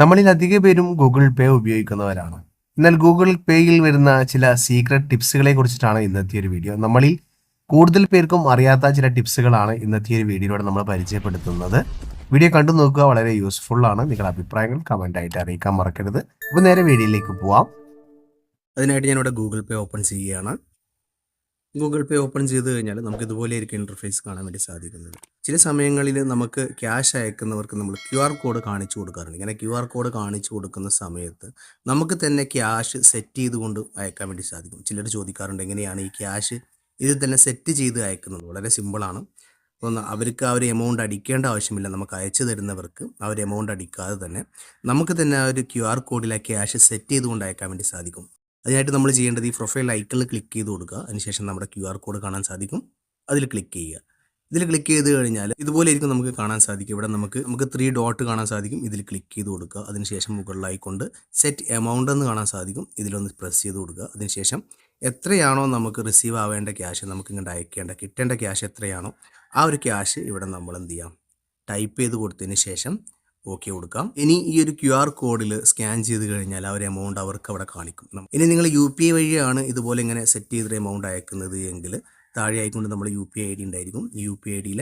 നമ്മളിൽ അധിക പേരും ഗൂഗിൾ പേ ഉപയോഗിക്കുന്നവരാണ്. എന്നാൽ ഗൂഗിൾ പേയിൽ വരുന്ന ചില സീക്രട്ട് ടിപ്സുകളെ കുറിച്ചിട്ടാണ് ഇന്നത്തെ ഒരു വീഡിയോ നമ്മളിൽ കൂടുതൽ പേർക്കും അറിയാത്ത ചില ടിപ്സുകളാണ് ഇന്നത്തെ ഒരു വീഡിയോയിലൂടെ നമ്മൾ പരിചയപ്പെടുത്തുന്നത്. വീഡിയോ കണ്ടു നോക്കുക വളരെ യൂസ്ഫുൾ ആണ്. നിങ്ങളുടെ അഭിപ്രായങ്ങൾ കമന്റ് ആയിട്ട് അറിയിക്കാൻ മറക്കരുത്. അപ്പോൾ നേരെ വീഡിയോയിലേക്ക് പോവാം. അതിനായിട്ട് ഞാനിവിടെ ഗൂഗിൾ പേ ഓപ്പൺ ചെയ്യുകയാണ്. ഗൂഗിൾ പേ ഓപ്പൺ ചെയ്ത് കഴിഞ്ഞാൽ നമുക്ക് ഇതുപോലെ ആയിരിക്കും ഇന്റർഫേസ് കാണാൻ വേണ്ടി സാധിക്കുന്നത്. ചില സമയങ്ങളിൽ നമുക്ക് ക്യാഷ് അയക്കുന്നവർക്ക് നമ്മൾ ക്യു ആർ കോഡ് കാണിച്ചു കൊടുക്കാറുണ്ട്. ഇങ്ങനെ ക്യു ആർ കോഡ് കാണിച്ചു കൊടുക്കുന്ന സമയത്ത് നമുക്ക് തന്നെ ക്യാഷ് സെറ്റ് ചെയ്തുകൊണ്ട് അയക്കാൻ വേണ്ടി സാധിക്കും. ചിലർ ചോദിക്കാറുണ്ട് എങ്ങനെയാണ് ഈ ക്യാഷ് ഇത് തന്നെ സെറ്റ് ചെയ്ത് അയക്കുന്നത്? വളരെ സിമ്പിളാണ് ഒന്ന് അവർക്ക് ആ ഒരു എമൗണ്ട് അടിക്കേണ്ട ആവശ്യമില്ല. നമുക്ക് അയച്ചു തരുന്നവർക്ക് ആ ഒരു എമൗണ്ട് അടിക്കാതെ തന്നെ നമുക്ക് തന്നെ ആ ഒരു ക്യു ആർ കോഡിൽ ആ ക്യാഷ് സെറ്റ് ചെയ്തുകൊണ്ട് അയക്കാൻ വേണ്ടി സാധിക്കും. അതിനായിട്ട് നമ്മൾ ചെയ്യേണ്ടത് ഈ പ്രൊഫൈൽ ഐക്കണിൽ ക്ലിക്ക് ചെയ്ത് കൊടുക്കുക. അതിനുശേഷം നമ്മുടെ ക്യു ആർ കോഡ് കാണാൻ സാധിക്കും. അതിൽ ക്ലിക്ക് ചെയ്യുക. ഇതിൽ ക്ലിക്ക് ചെയ്ത് കഴിഞ്ഞാൽ ഇതുപോലെ ആയിരിക്കും നമുക്ക് കാണാൻ സാധിക്കും ഇവിടെ നമുക്ക് നമുക്ക് ത്രീ ഡോട്ട് കാണാൻ സാധിക്കും. ഇതിൽ ക്ലിക്ക് ചെയ്ത് കൊടുക്കുക. അതിനുശേഷം മുകളിലായിക്കൊണ്ട് സെറ്റ് എമൗണ്ട് എന്ന് കാണാൻ സാധിക്കും. ഇതിലൊന്ന് പ്രസ് ചെയ്ത് കൊടുക്കുക. അതിനുശേഷം എത്രയാണോ നമുക്ക് റിസീവ് ആവേണ്ട ക്യാഷ് നമുക്ക് ഇങ്ങോട്ട് അയക്കേണ്ട കിട്ടേണ്ട ക്യാഷ് എത്രയാണോ ആ ഒരു ക്യാഷ് ഇവിടെ നമ്മൾ എന്ത് ചെയ്യാം? ടൈപ്പ് ചെയ്ത് കൊടുത്തതിന് ശേഷം ഓക്കെ കൊടുക്കാം. ഇനി ഈ ഒരു ക്യു ആർ കോഡിൽ സ്കാൻ ചെയ്ത് കഴിഞ്ഞാൽ ആ ഒരു എമൗണ്ട് അവർക്ക് അവിടെ കാണിക്കും. ഇനി നിങ്ങൾ യു പി ഐ വഴിയാണ് ഇതുപോലെ ഇങ്ങനെ സെറ്റ് ചെയ്തൊരു എമൗണ്ട് അയക്കുന്നത് എങ്കിൽ താഴെ ആയിക്കൊണ്ട് നമ്മൾ യു പി ഐ ഡി ഉണ്ടായിരിക്കും. യു പി ഐ ഡിയിൽ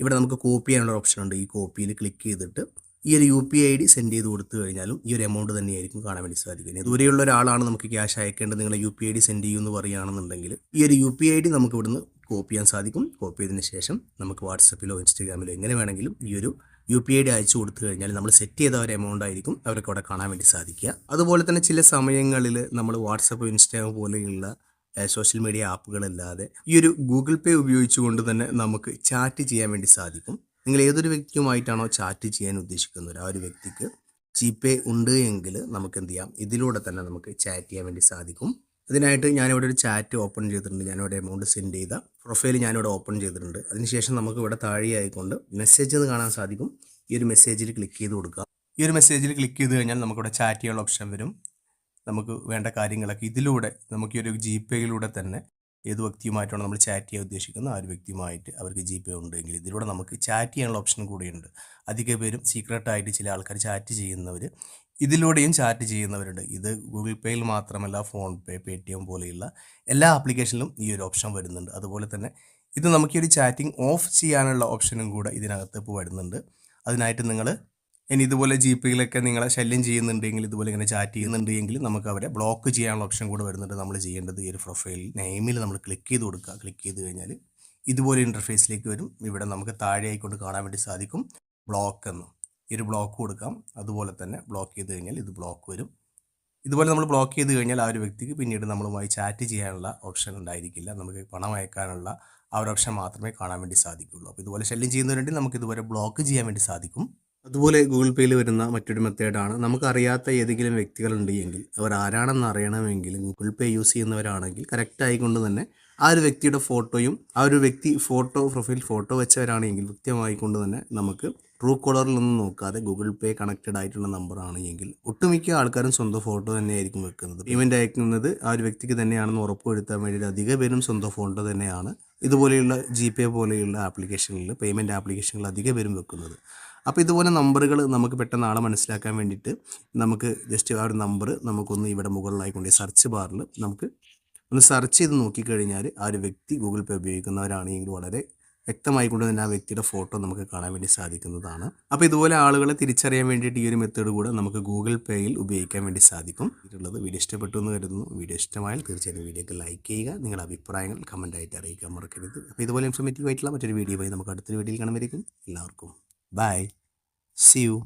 ഇവിടെ നമുക്ക് കോപ്പി ചെയ്യാനുള്ള ഓപ്ഷൻ ഉണ്ട്. ഈ കോപ്പിയിൽ ക്ലിക്ക് ചെയ്തിട്ട് ഈ ഒരു U P I D send ചെയ്ത് കൊടുത്തു കഴിഞ്ഞാലും ഈ ഒരു എമൗണ്ട് തന്നെയായിരിക്കും കാണാൻ വേണ്ടി സാധിക്കുന്നത്. ദൂരെയുള്ള ഒരാളാണ് നമുക്ക് ക്യാഷ് അയക്കേണ്ടത് നിങ്ങൾ U P I D send ചെയ്യുമെന്ന് പറയുകയാണെന്നുണ്ടെങ്കിൽ ഈ ഒരു യു പി ഐ ഡി നമുക്ക് ഇവിടുന്ന് കോപ്പി ചെയ്യാൻ സാധിക്കും. കോപ്പി ചെയ്തതിന് ശേഷം നമുക്ക് വാട്സപ്പിലോ ഇൻസ്റ്റാഗ്രാമിലോ എങ്ങനെ വേണമെങ്കിലും ഈ ഒരു യു പി ഐ ഡി അയച്ചു കൊടുത്തു കഴിഞ്ഞാൽ നമ്മൾ സെറ്റ് ചെയ്ത ഒരു എമൗണ്ട് ആയിരിക്കും അവർക്ക് അവിടെ കാണാൻ വേണ്ടി സാധിക്കുക. അതുപോലെ തന്നെ ചില സമയങ്ങളിൽ നമ്മൾ വാട്സപ്പ് ഇൻസ്റ്റാഗ്രാം പോലെയുള്ള സോഷ്യൽ മീഡിയ ആപ്പുകളല്ലാതെ ഈ ഒരു ഗൂഗിൾ പേ ഉപയോഗിച്ചുകൊണ്ട് തന്നെ നമുക്ക് ചാറ്റ് ചെയ്യാൻ വേണ്ടി സാധിക്കും. നിങ്ങൾ ഏതൊരു വ്യക്തിയുമായിട്ടാണോ ചാറ്റ് ചെയ്യാൻ ഉദ്ദേശിക്കുന്നത് ആ ഒരു വ്യക്തിക്ക് ജി പേ ഉണ്ട് എങ്കിൽ നമുക്ക് എന്ത് ചെയ്യാം? ഇതിലൂടെ തന്നെ നമുക്ക് ചാറ്റ് ചെയ്യാൻ വേണ്ടി സാധിക്കും. അതിനായിട്ട് ഞാനിവിടെ ഒരു ചാറ്റ് ഓപ്പൺ ചെയ്തിട്ടുണ്ട്. ഞാനിവിടെ എമൗണ്ട് സെൻഡ് ചെയ്ത പ്രൊഫൈൽ ഞാനിവിടെ ഓപ്പൺ ചെയ്തിട്ടുണ്ട്. അതിനുശേഷം നമുക്ക് ഇവിടെ താഴെയായിക്കൊണ്ട് മെസ്സേജ് എന്ന് കാണാൻ സാധിക്കും. ഈ ഒരു മെസ്സേജിൽ ക്ലിക്ക് ചെയ്ത് കൊടുക്കുക. ഈ ഒരു മെസ്സേജിൽ ക്ലിക്ക് ചെയ്ത് കഴിഞ്ഞാൽ നമുക്കിവിടെ ചാറ്റ് ചെയ്യാനുള്ള ഓപ്ഷൻ വരും. നമുക്ക് വേണ്ട കാര്യങ്ങളൊക്കെ ഇതിലൂടെ നമുക്ക് ഈ ഒരു ജി പേയിലൂടെ തന്നെ ഏത് വ്യക്തിയുമായിട്ടാണ് നമ്മൾ ചാറ്റ് ചെയ്യാൻ ഉദ്ദേശിക്കുന്നത് ആ ഒരു വ്യക്തിയുമായിട്ട് അവർക്ക് ജി പേ ഉണ്ടെങ്കിൽ ഇതിലൂടെ നമുക്ക് ചാറ്റ് ചെയ്യാനുള്ള ഓപ്ഷൻ കൂടിയുണ്ട്. അധിക പേരും സീക്രട്ടായിട്ട് ചില ആൾക്കാർ ചാറ്റ് ചെയ്യുന്നവർ ഇതിലൂടെയും ചാറ്റ് ചെയ്യുന്നവരുണ്ട്. ഇത് ഗൂഗിൾ പേയിൽ മാത്രമല്ല PhonePe Paytm പോലെയുള്ള എല്ലാ ആപ്ലിക്കേഷനിലും ഈ ഒരു ഓപ്ഷൻ വരുന്നുണ്ട്. അതുപോലെ തന്നെ ഇത് നമുക്ക് ഈ ഒരു ചാറ്റിംഗ് ഓഫ് ചെയ്യാനുള്ള ഓപ്ഷനും കൂടെ ഇതിനകത്ത് ഇപ്പോൾ വരുന്നുണ്ട്. അതിനായിട്ട് നിങ്ങൾ ഇനി ഇതുപോലെ ജി പേയിലൊക്കെ നിങ്ങളെ ശല്യം ചെയ്യുന്നുണ്ടെങ്കിൽ ഇതുപോലെ ഇങ്ങനെ ചാറ്റ് ചെയ്യുന്നുണ്ടെങ്കിൽ നമുക്ക് അവരെ ബ്ലോക്ക് ചെയ്യാനുള്ള ഓപ്ഷൻ കൂടെ വരുന്നുണ്ട് നമ്മൾ ചെയ്യേണ്ടത്. ഈ ഒരു പ്രൊഫൈൽ നെയിമിൽ നമ്മൾ ക്ലിക്ക് ചെയ്ത് കൊടുക്കുക. ക്ലിക്ക് ചെയ്ത് കഴിഞ്ഞാൽ ഇതുപോലെ ഇന്റർഫേസിലേക്ക് വരും. ഇവിടെ നമുക്ക് താഴെ ആയിക്കൊണ്ട് കാണാൻ വേണ്ടി സാധിക്കും. ബ്ലോക്ക് എന്ന്. ഈ ഒരു ബ്ലോക്ക് കൊടുക്കാം. അതുപോലെ തന്നെ ബ്ലോക്ക് ചെയ്ത് കഴിഞ്ഞാൽ ഇത് ബ്ലോക്ക് വരും. ഇതുപോലെ നമ്മൾ ബ്ലോക്ക് ചെയ്ത് കഴിഞ്ഞാൽ ആ ഒരു വ്യക്തിക്ക് പിന്നീട് നമ്മളുമായി ചാറ്റ് ചെയ്യാനുള്ള ഓപ്ഷൻ ഉണ്ടായിരിക്കില്ല. നമുക്ക് പണം അയക്കാനുള്ള ആ ഒരു ഓപ്ഷൻ മാത്രമേ കാണാൻ വേണ്ടി സാധിക്കുള്ളൂ. അപ്പോൾ ഇതുപോലെ ശല്യം ചെയ്യുന്നവരുണ്ടെങ്കിൽ നമുക്ക് ഇതുപോലെ ബ്ലോക്ക് ചെയ്യാൻ വേണ്ടി സാധിക്കും. അതുപോലെ ഗൂഗിൾ പേയിൽ വരുന്ന മറ്റൊരു മെത്തേഡാണ് നമുക്കറിയാത്ത ഏതെങ്കിലും വ്യക്തികളുണ്ടെങ്കിൽ അവർ ആരാണെന്ന് അറിയണമെങ്കിൽ ഗൂഗിൾ പേ യൂസ് ചെയ്യുന്നവരാണെങ്കിൽ കറക്റ്റ് ആയിക്കൊണ്ട് തന്നെ ആ ഒരു വ്യക്തിയുടെ ഫോട്ടോയും ആ ഒരു വ്യക്തി ഫോട്ടോ പ്രൊഫൈൽ ഫോട്ടോ വെച്ചവരാണെങ്കിൽ കൃത്യമായിക്കൊണ്ട് തന്നെ നമുക്ക് ട്രൂ കോളറിലൊന്നും നോക്കാതെ ഗൂഗിൾ പേ കണക്റ്റഡ് ആയിട്ടുള്ള നമ്പർ എങ്കിൽ ഒട്ടുമിക്ക ആൾക്കാരും സ്വന്തം ഫോട്ടോ തന്നെയായിരിക്കും വെക്കുന്നത്. പേയ്മെന്റ് അയക്കുന്നത് ആ ഒരു വ്യക്തിക്ക് തന്നെയാണെന്ന് ഉറപ്പുവരുത്താൻ വേണ്ടിയിട്ട് അധിക പേരും സ്വന്തം ഫോട്ടോ തന്നെയാണ് ഇതുപോലെയുള്ള ജി പേ പോലെയുള്ള ആപ്ലിക്കേഷനിൽ പേയ്മെന്റ് ആപ്ലിക്കേഷനിൽ അധിക പേരും വെക്കുന്നത്. അപ്പോൾ ഇതുപോലെ നമ്പറുകൾ നമുക്ക് പെട്ടെന്ന് ആളെ മനസ്സിലാക്കാൻ വേണ്ടിയിട്ട് നമുക്ക് ജസ്റ്റ് ആ ഒരു നമ്പർ നമുക്കൊന്ന് ഇവിടെ മുകളിലായിക്കൊണ്ട് സെർച്ച് ബാറിൽ നമുക്ക് ഒന്ന് സെർച്ച് ചെയ്ത് നോക്കിക്കഴിഞ്ഞാൽ ആ ഒരു വ്യക്തി ഗൂഗിൾ പേ ഉപയോഗിക്കുന്നവരാണെങ്കിൽ വളരെ വ്യക്തമായി കൊണ്ട് തന്നെ ആ വ്യക്തിയുടെ ഫോട്ടോ നമുക്ക് കാണാൻ വേണ്ടി സാധിക്കുന്നതാണ്. അപ്പോൾ ഇതുപോലെ ആളുകളെ തിരിച്ചറിയാൻ വേണ്ടിയിട്ട് ഈ ഒരു മെത്തേഡ് കൂടെ നമുക്ക് ഗൂഗിൾ പേയിൽ ഉപയോഗിക്കാൻ വേണ്ടി സാധിക്കും. ഇതിലുള്ളത് വീഡിയോ ഇഷ്ടപ്പെട്ടു എന്ന് കരുതുന്നു. വീഡിയോ ഇഷ്ടമായാൽ തീർച്ചയായും വീഡിയോക്ക് ലൈക്ക് ചെയ്യുക. നിങ്ങളുടെ അഭിപ്രായങ്ങൾ കമന്റായിട്ട് അറിയിക്കാൻ മറക്കരുത്. അപ്പോൾ ഇതുപോലെ ഇൻഫോർമേറ്റീവ് ആയിട്ടുള്ള മറ്റൊരു വീഡിയോ പോയി നമുക്ക് അടുത്തൊരു വീഡിയോയിൽ കാണുമായിരിക്കും എല്ലാവർക്കും ബൈ സി യു